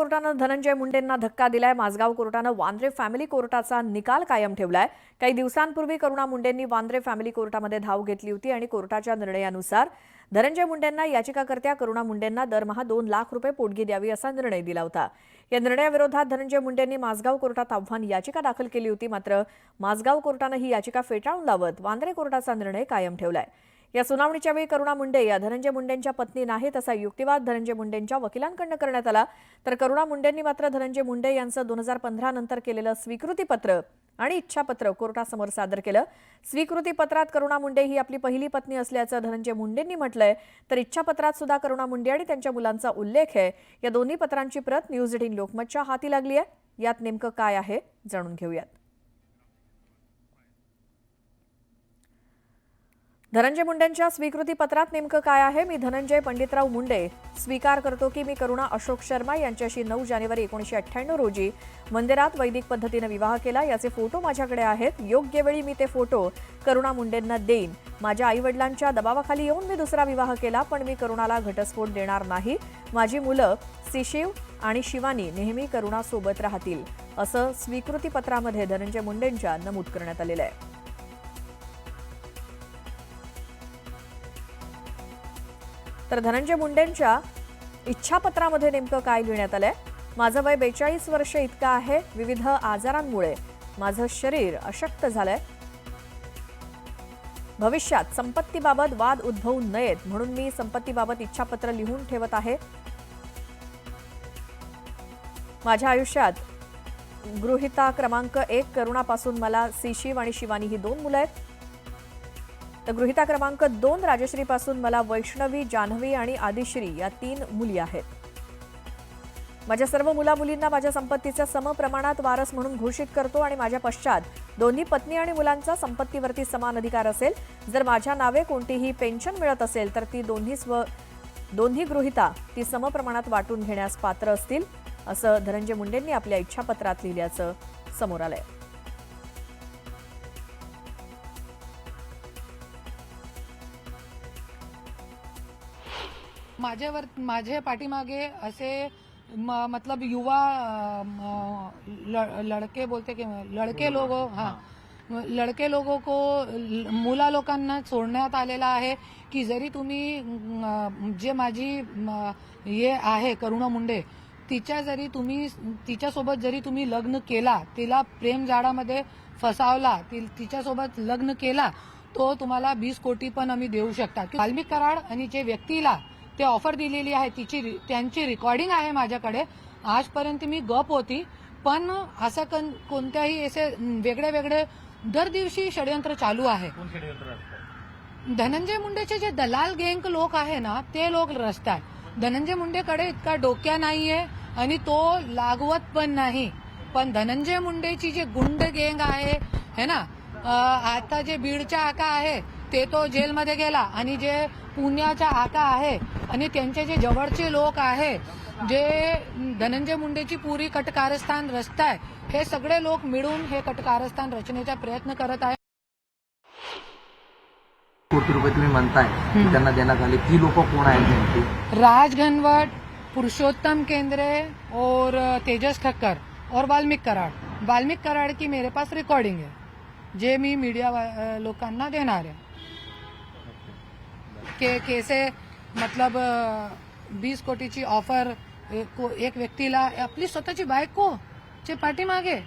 कोर्टानं धनंजय मुंडेंना धक्का दिलाय. माझगाव कोर्टानं वांद्रे फॅमिली कोर्टाचा निकाल कायम ठेवलाय. काही दिवसांपूर्वी करुणा मुंडेंनी वांद्रे फॅमिली कोर्टामध्ये धाव घेतली होती आणि कोर्टाच्या निर्णयानुसार धनंजय मुंडेंना याचिकाकर्त्या करुणा मुंडेंना दरमहा दोन लाख रुपये पोटगी द्यावी असा निर्णय दिला होता. या निर्णयाविरोधात धनंजय मुंडेंनी माझगाव कोर्टात आव्हान याचिका दाखल केली होती. मात्र माझगाव कोर्टानं ही याचिका फेटाळून लावत वांद्रे कोर्टाचा निर्णय कायम ठेवलाय. या सुनावणीच्या वेळी करुणा मुंडे या धनंजय मुंडेंच्या पत्नी नाहीत असा युक्तिवाद धनंजय मुंडेंच्या वकिलांकडनं करण्यात आला. तर करुणा मुंडेंनी मात्र धनंजय मुंडे यांचं दोन हजार पंधरा नंतर केलेलं स्वीकृतीपत्र आणि इच्छापत्र कोर्टासमोर सादर केलं. स्वीकृतीपत्रात करुणा मुंडे ही आपली पहिली पत्नी असल्याचं धनंजय मुंडेंनी म्हटलंय. तर इच्छापत्रात सुद्धा करुणा मुंडे आणि त्यांच्या मुलांचा उल्लेख आहे. या दोन्ही पत्रांची प्रत न्यूज एटीन लोकमतच्या हाती लागली आहे यात नेमकं काय आहे जाणून घेऊयात. धनंजय मुंडेंच्या स्वीकृती पत्रात नेमकं काय आहे? मी धनंजय पंडितराव मुंडे स्वीकार करतो की मी करुणा अशोक शर्मा यांच्याशी नऊ जानेवारी एकोणीशे अठ्ठ्याण्णव रोजी मंदिरात वैदिक पद्धतीनं विवाह केला. याचे फोटो माझ्याकडे आहेत. योग्य वेळी मी ते फोटो करुणा मुंडेंना देईन. माझ्या आईवडिलांच्या दबावाखाली येऊन मी दुसरा विवाह केला पण मी करुणाला घटस्फोट देणार नाही. माझी मुलं सिशिव आणि शिवानी नेहमी करुणासोबत राहतील असं स्वीकृतीपत्रामध्ये धनंजय मुंडेंच्या नमूद करण्यात आलेलं आहे. तर धनंजय मुंडेंच्या इच्छापत्रामध्ये नेमकं काय लिहिण्यात आलंय? माझं वय बेचाळीस वर्ष इतकं आहे विविध आजारांमुळे माझं शरीर अशक्त झालंय. भविष्यात संपत्तीबाबत वाद उद्भवू नयेत म्हणून मी संपत्तीबाबत इच्छापत्र लिहून ठेवत आहे. माझ्या आयुष्यात गृहिता क्रमांक एक करुणापासून मला सिशिव आणि शिवानी ही दोन मुलं आहेत. तर गृहिता क्रमांक दोन राजश्रीपासून मला वैष्णवी जान्हवी आणि आदिश्री या तीन मुली आहेत. माझ्या सर्व मुला मुलींना माझ्या संपत्तीचा समप्रमाणात वारस म्हणून घोषित करतो आणि माझ्या पश्चात दोन्ही पत्नी आणि मुलांचा संपत्तीवरती समान अधिकार असेल. जर माझ्या नावे कोणतीही पेन्शन मिळत असेल तर ती दोन्ही स्व दोन्ही गृहिता ती समप्रमाणात वाटून घेण्यास पात्र असतील असं धनंजय मुंडेंनी आपल्या इच्छापत्रात लिहिल्याचं समोर आलंय. माझ्यावर माझे पाठीमागे असे म, मतलब युवा ल- लड़के बोलते की लड़के लोग हाँ. लड़के लोगों को मुला लोकांना सोडण्यात आलेला आहे की जरी तुम्ही जे माझी हे आहे करुणा मुंडे तिच्या जरी तुम्ही तिच्यासोबत जरी तुम्ही लग्न केला तिला प्रेम जाळामध्ये फसावला ति- तिच्यासोबत लग्न केला तो तुम्हाला वीस कोटी पण आम्ही देऊ शकता. वाल्मिक कराड आणि जे व्यक्तीला ते ऑफर दिलेली आहे तिची त्यांची रेकॉर्डिंग आहे माझ्याकडे. आजपर्यंत मी गप होती पण असं कन- कोणत्याही असे वेगळे वेगळे दर दिवशी षडयंत्र चालू आहे. धनंजय मुंडेचे जे दलाल गँग लोक आहे ना ते लोक रस्तात धनंजय मुंडेकडे इतका डोक्या नाहीये आणि तो लागवत पण नाही. पण धनंजय मुंडेची जे गुंड गँग आहे है ना? आता जे बीडचा आका आहे ते तो जेलमध्ये गेला आणि जे पुण्याचा आका आहे आणि त्यांचे जे जवळचे लोक आहे जे धनंजय मुंडेची पुरी कटकारस्थान रचताय हे सगळे लोक मिळून हे कटकारस्थान रचनेचा प्रयत्न करत आहे. कोटी रुपये तुम्ही म्हणताय त्यांना देण्यात आले. ती लोक कोण आहेत राज घनवट पुरुषोत्तम केंद्रे और तेजस ठक्कर और वाल्मिक कराड. वाल्मिक कराड की मेरे पास रिकॉर्डिंग है जे मी मीडिया लोकांना देणार आहे. के कैसे मतलब वीस कोटीची ऑफर एक एक व्यक्तीला आपली स्वतःची बायको चे पाठीमागे?